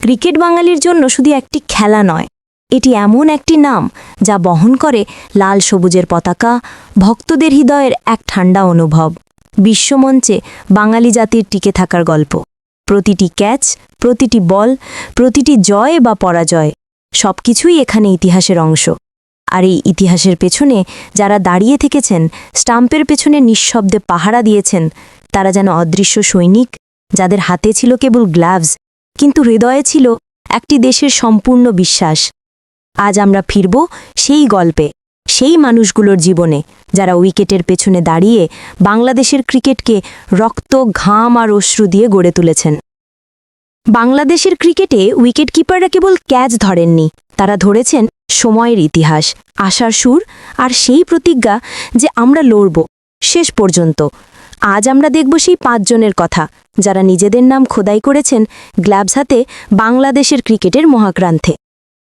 Cricket বাঙালির জন্য শুধু একটি খেলা নয়, এটি এমন একটি নাম যা বহন করে লাল সবুজের পতাকা, ভক্তদের হৃদয়ের এক ঠান্ডা অনুভব, বিশ্বমঞ্চে বাঙালি জাতির টিকে থাকার গল্প। প্রতিটি ক্যাচ, প্রতিটি বল, প্রতিটি জয় বা পরাজয়, সবকিছুই এখানে ইতিহাসের অংশ। আর এই ইতিহাসের পেছনে যারা দাঁড়িয়ে থেকেছেন, স্টাম্পের পেছনে নিঃশব্দে পাহারা দিয়েছেন, তারা যেন অদৃশ্য সৈনিক, যাদের হাতে ছিল কেবল গ্লাভস কিন্তু হৃদয়ে ছিল একটি দেশের সম্পূর্ণ বিশ্বাস। আজ আমরা ফিরব সেই গল্পে, সেই মানুষগুলোর জীবনে, যারা উইকেটের পেছনে দাঁড়িয়ে বাংলাদেশের ক্রিকেটকে রক্ত, ঘাম আর অশ্রু দিয়ে গড়ে তুলেছেন। বাংলাদেশের ক্রিকেটে উইকেটকিপাররা কেবল ক্যাচ ধরেননি, তারা ধরেছেন সময়ের ইতিহাস, আশার সুর আর সেই প্রতিজ্ঞা যে আমরা লড়ব শেষ পর্যন্ত। আজ আমরা দেখব সেই পাঁচজনের কথা, যারা নিজেদের নাম খোদাই করেছেন গ্ল্যাবস হাতে বাংলাদেশের ক্রিকেটের মহাক্রান্তে।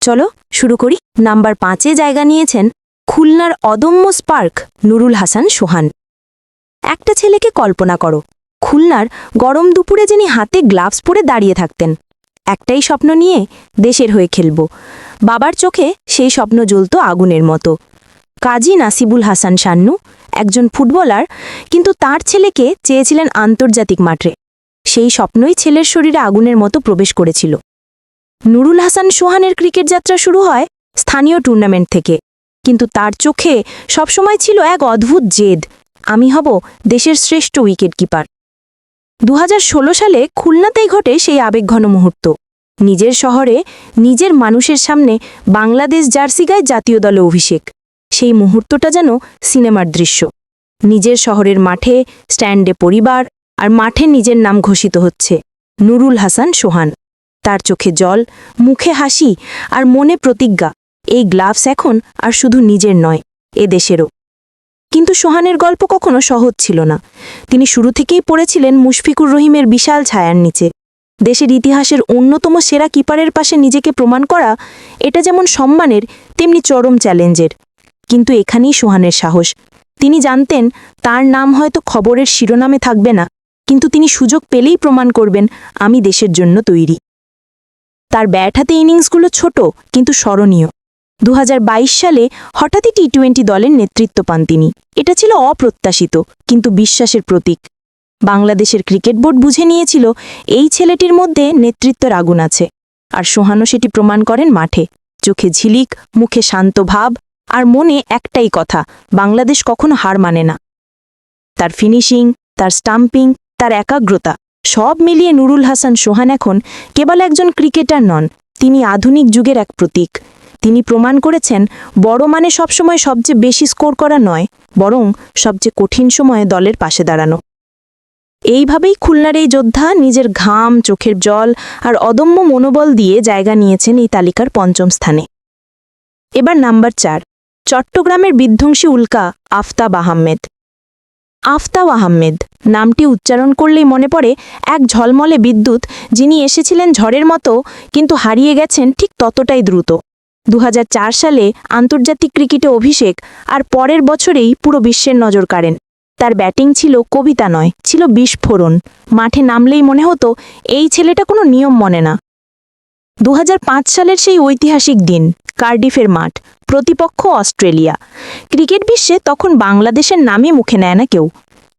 চলো শুরু করি। নাম্বার পাঁচে জায়গা নিয়েছেন খুলনার অদম্য স্পার্ক নুরুল হাসান সোহান। একটা ছেলেকে কল্পনা করো, খুলনার গরম দুপুরে যিনি হাতে গ্লাভস পরে দাঁড়িয়ে থাকতেন, একটাই স্বপ্ন নিয়ে দেশের হয়ে খেলব। বাবার চোখে সেই স্বপ্ন জ্বলত আগুনের মতো। কাজী নাসিবুল হাসান শান্নু একজন ফুটবলার, কিন্তু তার ছেলেকে চেয়েছিলেন আন্তর্জাতিক মাঠে। সেই স্বপ্নই ছেলের শরীরে আগুনের মতো প্রবেশ করেছিল। নুরুল হাসান সোহানের ক্রিকেট যাত্রা শুরু হয় স্থানীয় টুর্নামেন্ট থেকে। কিন্তু তার চোখে সবসময় ছিল এক অদ্ভুত জেদ, আমি হব দেশের শ্রেষ্ঠ উইকেট কিপার দু হাজার ষোলো সালে খুলনাতেই ঘটে সেই আবেগঘন মুহূর্ত। নিজের শহরে নিজের মানুষের সামনে বাংলাদেশ জার্সি গায়ে জাতীয় দলে অভিষেক। সেই মুহূর্তটা যেন সিনেমার দৃশ্য। নিজের শহরের মাঠে, স্ট্যান্ডে পরিবার আর মাঠে নিজের নাম ঘোষিত হচ্ছে নুরুল হাসান সোহান। তার চোখে জল, মুখে হাসি আর মনে প্রতিজ্ঞা, এই গ্লাভস এখন আর শুধু নিজের নয়, এ দেশেরও। কিন্তু সোহানের গল্প কখনো সহজ ছিল না। তিনি শুরু থেকেই পড়েছিলেন মুশফিকুর রহিমের বিশাল ছায়ার নিচে। দেশের ইতিহাসের অন্যতম সেরা কিপারের পাশে নিজেকে প্রমাণ করা, এটা যেমন সম্মানের, তেমনি চরম চ্যালেঞ্জের। কিন্তু এখানেই সোহানের সাহস। তিনি জানতেন, তার নাম হয়তো খবরের শিরোনামে থাকবে না, কিন্তু তিনি সুযোগ পেলেই প্রমাণ করবেন, আমি দেশের জন্য তৈরি। তার ব্যাট হাতে ইনিংসগুলো ছোট, কিন্তু স্মরণীয়। দু হাজার বাইশ সালে হঠাৎই টি টোয়েন্টি দলের নেতৃত্ব পান তিনি। এটা ছিল অপ্রত্যাশিত, কিন্তু বিশ্বাসের প্রতীক। বাংলাদেশের ক্রিকেট বোর্ড বুঝে নিয়েছিল, এই ছেলেটির মধ্যে নেতৃত্বের আগুন আছে। আর সোহানো সেটি প্রমাণ করেন মাঠে। চোখে ঝিলিক, মুখে শান্ত ভাব আর মনে একটাই কথা, বাংলাদেশ কখনো হার মানে না। তার ফিনিশিং তার স্টাম্পিং তার একাগ্রতা, সব মিলিয়ে নুরুল হাসান সোহান এখন কেবল একজন ক্রিকেটার নন, তিনি আধুনিক যুগের এক প্রতীক। তিনি প্রমাণ করেছেন, বড় মানে সবসময় সবচেয়ে বেশি স্কোর করা নয়, বরং সবচেয়ে কঠিন সময়ে দলের পাশে দাঁড়ানো। এইভাবেই খুলনার এই যোদ্ধা নিজের ঘাম, চোখের জল আর অদম্য মনোবল দিয়ে জায়গা নিয়েছেন এই তালিকার পঞ্চম স্থানে। এবার নাম্বার চার। চট্টগ্রামের বিধ্বংসী উল্কা আফতাব আহমেদ। আফতাব আহমেদ, নামটি উচ্চারণ করলেই মনে পড়ে এক ঝলমলে বিদ্যুৎ যিনি এসেছিলেন ঝড়ের মতো, কিন্তু হারিয়ে গেছেন ঠিক ততটাই দ্রুত। দু হাজার চার সালে আন্তর্জাতিক ক্রিকেটে অভিষেক আর পরের বছরেই পুরো বিশ্বের নজর কাড়েন। তার ব্যাটিং ছিল কবিতা নয়, ছিল বিস্ফোরণ। মাঠে নামলেই মনে হতো, এই ছেলেটা কোনো নিয়ম মনে না। দু হাজার পাঁচ সালের সেই ঐতিহাসিক দিন, কার্ডিফের মাঠ প্রতিপক্ষ অস্ট্রেলিয়া। ক্রিকেট বিশ্বে তখন বাংলাদেশের নামই মুখে নেয় না কেউ।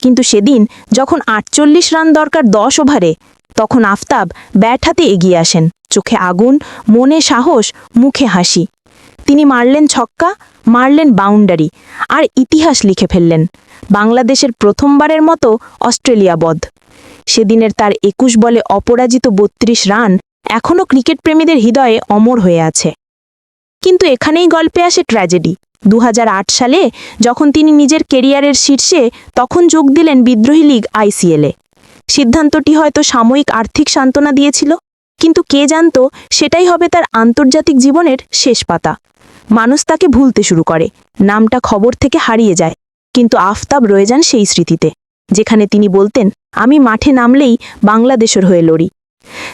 কিন্তু সেদিন যখন আটচল্লিশ রান দরকার দশ ওভারে, তখন আফতাব ব্যাট হাতে এগিয়ে আসেন। চোখে আগুন, মনে সাহস, মুখে হাসি। তিনি মারলেন ছক্কা, মারলেন বাউন্ডারি আর ইতিহাস লিখে ফেললেন। বাংলাদেশের প্রথমবারের মতো অস্ট্রেলিয়া বধ। সেদিনের তার একুশ বলে অপরাজিত বত্রিশ রান এখনও ক্রিকেট প্রেমীদের হৃদয়ে অমর হয়ে আছে। কিন্তু এখানেই গল্পে আসে ট্র্যাজেডি। দু হাজার আট সালে যখন তিনি নিজের কেরিয়ারের শীর্ষে তখন যোগ দিলেন বিদ্রোহী লীগ আইসিএলে সিদ্ধান্তটি হয়তো সাময়িক আর্থিক সান্ত্বনা দিয়েছিল, কিন্তু কে জানত সেটাই হবে তার আন্তর্জাতিক জীবনের শেষ পাতা। মানুষ তাকে ভুলতে শুরু করে, নামটা খবর থেকে হারিয়ে যায়, কিন্তু আফতাব রয়ে যান সেই স্মৃতিতে, যেখানে তিনি বলতেন, আমি মাঠে নামলেই বাংলাদেশের হয়ে লড়ি।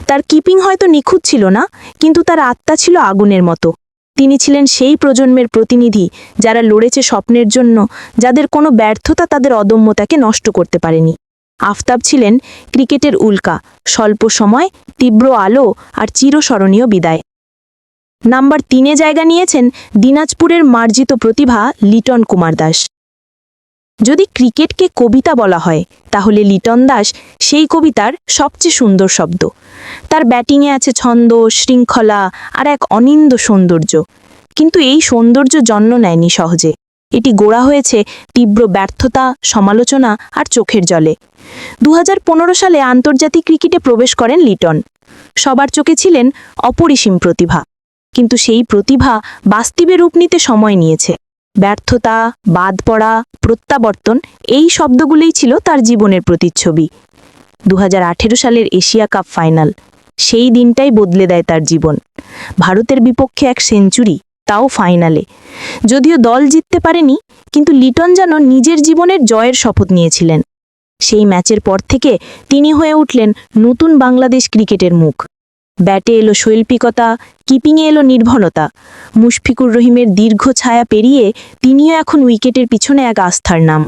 তার কিপিং হয়তো নিখুঁত ছিল না, কিন্তু তার আত্মা ছিল আগুনের মতো। তিনি ছিলেন সেই প্রজন্মের প্রতিনিধি যারা লড়েছে স্বপ্নের জন্য, যাদের কোনো ব্যর্থতা তাদের অদম্যতাকে নষ্ট করতে পারেনি। আফতাব ছিলেন ক্রিকেটের উল্কা, স্বল্প সময়, তীব্র আলো আর চিরস্মরণীয় বিদায়। নাম্বার তিনে জায়গা নিয়েছেন দিনাজপুরের মার্জিত প্রতিভা লিটন কুমার দাস। যদি ক্রিকেটকে কবিতা বলা হয়, তাহলে লিটন দাস সেই কবিতার সবচেয়ে সুন্দর শব্দ। তার ব্যাটিংয়ে আছে ছন্দ, শৃঙ্খলা আর এক অনিন্দ সৌন্দর্য। কিন্তু এই সৌন্দর্য জন্ম নেয়নি সহজে। এটি গোড়া হয়েছে তীব্র ব্যর্থতা, সমালোচনা আর চোখের জলে। দু হাজার পনেরো সালে আন্তর্জাতিক ক্রিকেটে প্রবেশ করেন লিটন। সবার চোখে ছিলেন অপরিসীম প্রতিভা। কিন্তু সেই প্রতিভা বাস্তবে রূপ নিতে সময় নিয়েছে। ব্যর্থতা, বাদ পড়া, প্রত্যাবর্তন এই শব্দগুলোই ছিল তার জীবনের প্রতিচ্ছবি। দু হাজার আঠেরো সালের এশিয়া কাপ ফাইনাল। সেই দিনটাই বদলে দেয় তার জীবন। ভারতের বিপক্ষে এক সেঞ্চুরি, তাও ফাইনালে। যদিও দল জিততে পারেনি, কিন্তু লিটন যেন নিজের জীবনের জয়ের শপথ নিয়েছিলেন। সেই ম্যাচের পর থেকে তিনি হয়ে উঠলেন নতুন বাংলাদেশ ক্রিকেটের মুখ। ব্যাটে এলো শৈল্পিকতা, কিপিংয়ে এলো নির্ভরতা মুশফিকুর রহিমের দীর্ঘ ছায়া পেরিয়ে তিনিও এখন উইকেটের পিছনে এক আস্থার নাম।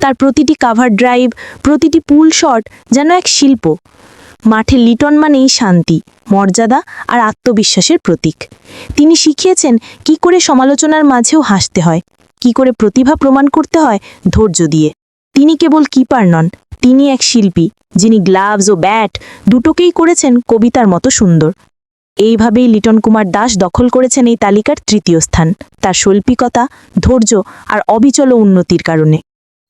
তার প্রতিটি কাভার ড্রাইভ প্রতিটি পুল শট যেন এক শিল্প। মাঠে লিটন মানেই শান্তি, মর্যাদা আর আত্মবিশ্বাসের প্রতীক। তিনি শিখিয়েছেন কি করে সমালোচনার মাঝেও হাসতে হয়, কি করে প্রতিভা প্রমাণ করতে হয় ধৈর্য দিয়ে। তিনি কেবল কিপার নন, তিনি এক শিল্পী, যিনি গ্লাভস ও ব্যাট দুটোকেই করেছেন কবিতার মতো সুন্দর। এইভাবেই লিটন কুমার দাস দখল করেছেন এই তালিকার তৃতীয় স্থান, তার শৈল্পিকতা, ধৈর্য আর অবিচল উন্নতির কারণে।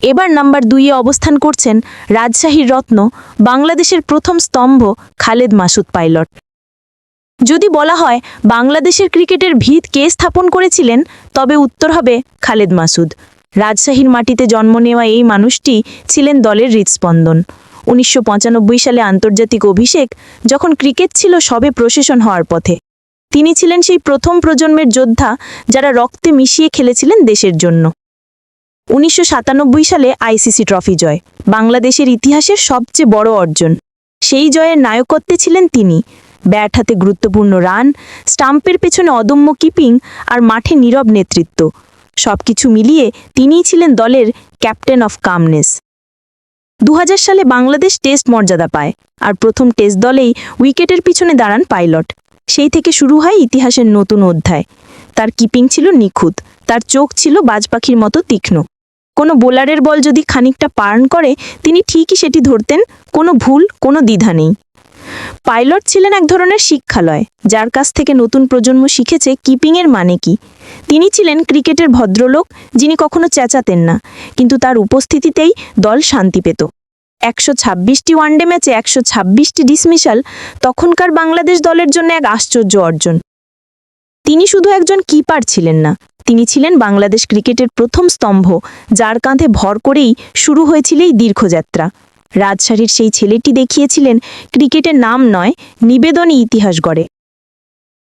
এবার নাম্বার দুইয়ে অবস্থান করছেন রাজশাহীর রত্ন, বাংলাদেশের প্রথম স্তম্ভ খালেদ মাসুদ পাইলট। যদি বলা হয় বাংলাদেশের ক্রিকেটের ভিত কে স্থাপন করেছিলেন, তবে উত্তর হবে খালেদ মাসুদ। রাজশাহীর মাটিতে জন্ম নেওয়া এই মানুষটি ছিলেন দলের হৃদস্পন্দন। উনিশশো পঁচানব্বই সালে আন্তর্জাতিক অভিষেক যখন ক্রিকেট ছিল সবে প্রশাসন হওয়ার পথে। তিনি ছিলেন সেই প্রথম প্রজন্মের যোদ্ধা যারা রক্তে মিশিয়ে খেলেছিলেন দেশের জন্য। উনিশশো সাতানব্বই সালে আইসিসি ট্রফি জয়, বাংলাদেশের ইতিহাসের সবচেয়ে বড় অর্জন। সেই জয়ের নায়কত্বে ছিলেন তিনি। ব্যাট হাতে গুরুত্বপূর্ণ রান, স্টাম্পের পেছনে অদম্য কিপিং আর মাঠে নীরব নেতৃত্ব। সবকিছু মিলিয়ে তিনিই ছিলেন দলের ক্যাপ্টেন অফ কামনেস। দু হাজার সালে বাংলাদেশ টেস্ট মর্যাদা পায় আর প্রথম টেস্ট দলেই উইকেটের পিছনে দাঁড়ান পাইলট। সেই থেকে শুরু হয় ইতিহাসের নতুন অধ্যায়। তার কিপিং ছিল নিখুঁত, তার চোখ ছিল বাজ পাখির মতো তীক্ষ্ণ। কোনো বোলারের বল যদি খানিকটা পার্ন করে, তিনি ঠিকই সেটি ধরতেন, কোনো ভুল, কোনো দ্বিধা নেই। পাইলট ছিলেন এক ধরনের শিক্ষালয়, যার কাছ থেকে নতুন প্রজন্ম শিখেছে কিপিংয়ের মানে কি। তিনি ছিলেন ক্রিকেটের ভদ্রলোক, যিনি কখনো চেঁচাতেন না, কিন্তু তার উপস্থিতিতেই দল শান্তি পেত। একশো ছাব্বিশটি ওয়ানডে ম্যাচে একশো ছাব্বিশটি ডিসমিশাল তখনকার বাংলাদেশ দলের জন্য এক আশ্চর্য অর্জন। তিনি শুধু একজন কিপার ছিলেন না, তিনি ছিলেন বাংলাদেশ ক্রিকেটের প্রথম স্তম্ভ, যার কাঁধে ভর করেই শুরু হয়েছিল এই দীর্ঘযাত্রা। রাজশাহীর সেই ছেলেটি দেখিয়েছিলেন ক্রিকেটের নাম নয়, নিবেদনই ইতিহাস গড়ে।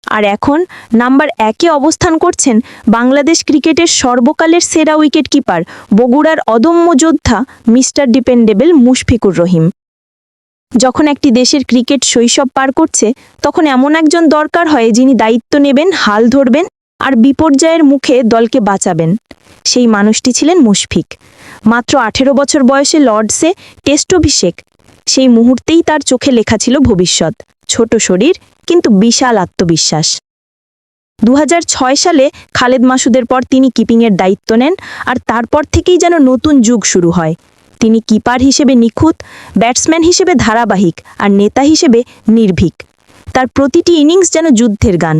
আর এখন নাম্বার একে অবস্থান করছেন বাংলাদেশ ক্রিকেটের সর্বকালের সেরা উইকেট কিপার বগুড়ার অদম্য যোদ্ধা মিস্টার ডিপেন্ডেবল মুশফিকুর রহিম। যখন একটি দেশের ক্রিকেট শৈশব পার করছে, তখন এমন একজন দরকার হয় যিনি দায়িত্ব নেবেন, হাল ধরবেন আর বিপর্যয়ের মুখে দলকে বাঁচাবেন। সেই মানুষটি ছিলেন মুশফিক। মাত্র আঠেরো বছর বয়সে লর্ডসে টেস্ট অভিষেক। সেই মুহূর্তেই তার চোখে লেখা ছিল ভবিষ্যৎ। ছোট শরীর, কিন্তু বিশাল আত্মবিশ্বাস। দু হাজার ছয় সালে খালেদ মাসুদের পর তিনি কিপিংয়ের দায়িত্ব নেন আর তারপর থেকেই যেন নতুন যুগ শুরু হয়। তিনি কিপার হিসেবে নিখুঁত, ব্যাটসম্যান হিসেবে ধারাবাহিক আর নেতা হিসেবে নির্ভীক। তার প্রতিটি ইনিংস যেন যুদ্ধের গান।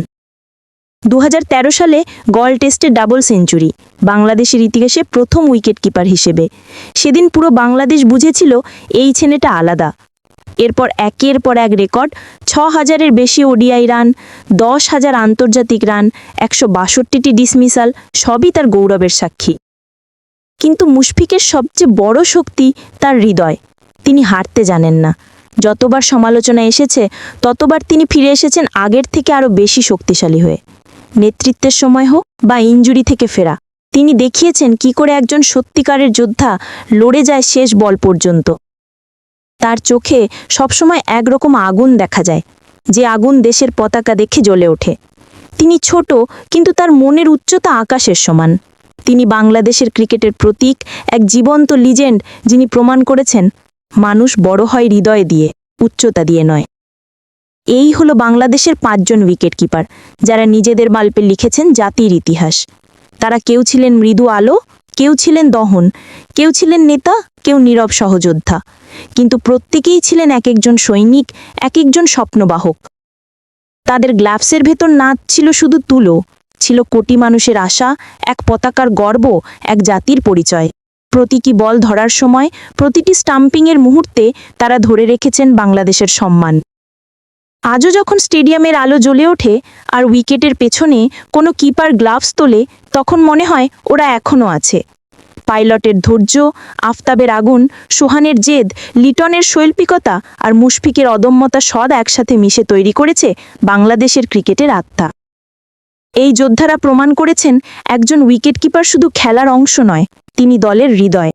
দু হাজার তেরো সালে গল টেস্টে ডাবল সেঞ্চুরি, বাংলাদেশের ইতিহাসে প্রথম উইকেট কিপার হিসেবে। সেদিন পুরো বাংলাদেশ বুঝেছিল এই ছেলেটা আলাদা। এরপর একের পর এক রেকর্ড ছ হাজারের বেশি ওডিআই রান দশ হাজার আন্তর্জাতিক রান, একশো বাষট্টিটি ডিসমিসাল, সবই তার গৌরবের সাক্ষী। কিন্তু মুশফিকের সবচেয়ে বড় শক্তি তার হৃদয়। তিনি হারতে জানেন না। যতবার সমালোচনা এসেছে, ততবার তিনি ফিরে এসেছেন আগের থেকে আরও বেশি শক্তিশালী হয়ে। নেতৃত্বের সময় হোক বা ইঞ্জুরি থেকে ফেরা, তিনি দেখিয়েছেন কি করে একজন সত্যিকারের যোদ্ধা লড়ে যায় শেষ বল পর্যন্ত। তার চোখে সবসময় একরকম আগুন দেখা যায়, যে আগুন দেশের পতাকা দেখে জ্বলে ওঠে। তিনি ছোট, কিন্তু তার মনের উচ্চতা আকাশের সমান। তিনি বাংলাদেশের ক্রিকেটের প্রতীক, এক জীবন্ত লিজেন্ড যিনি প্রমাণ করেছেন, মানুষ বড় হয় হৃদয় দিয়ে, উচ্চতা দিয়ে নয়। এই হলো বাংলাদেশের পাঁচজন উইকেটকিপার, যারা নিজেদের মাল্পে লিখেছেন জাতির ইতিহাস। তারা কেউ ছিলেন মৃদু আলো, কেউ ছিলেন দহন, কেউ ছিলেন নেতা, কেউ নীরব সহযোদ্ধা। কিন্তু প্রত্যেকেই ছিলেন এক একজন সৈনিক এক একজন স্বপ্নবাহক। তাদের গ্লাভসের ভেতর নাচ ছিল শুধু তুলো ছিল কোটি মানুষের আশা, এক পতাকার গর্ব, এক জাতির পরিচয়। প্রতীকী বল ধরার সময় প্রতিটি স্টাম্পিংয়ের মুহূর্তে তারা ধরে রেখেছেন বাংলাদেশের সম্মান। আজও যখন স্টেডিয়ামের আলো জ্বলে ওঠে আর উইকেটের পেছনে কোনো কিপার গ্লাভস তোলে, তখন মনে হয় ওরা এখনও আছে। পাইলটের ধৈর্য, আফতাবের আগুন, সোহানের জেদ, লিটনের শৈল্পিকতা আর মুশফিকের অদম্যতা সদ একসাথে মিশে তৈরি করেছে বাংলাদেশের ক্রিকেটের আত্মা। এই যোদ্ধারা প্রমাণ করেছেন একজন উইকেটকিপার শুধু খেলার অংশ নয় তিনি দলের হৃদয়।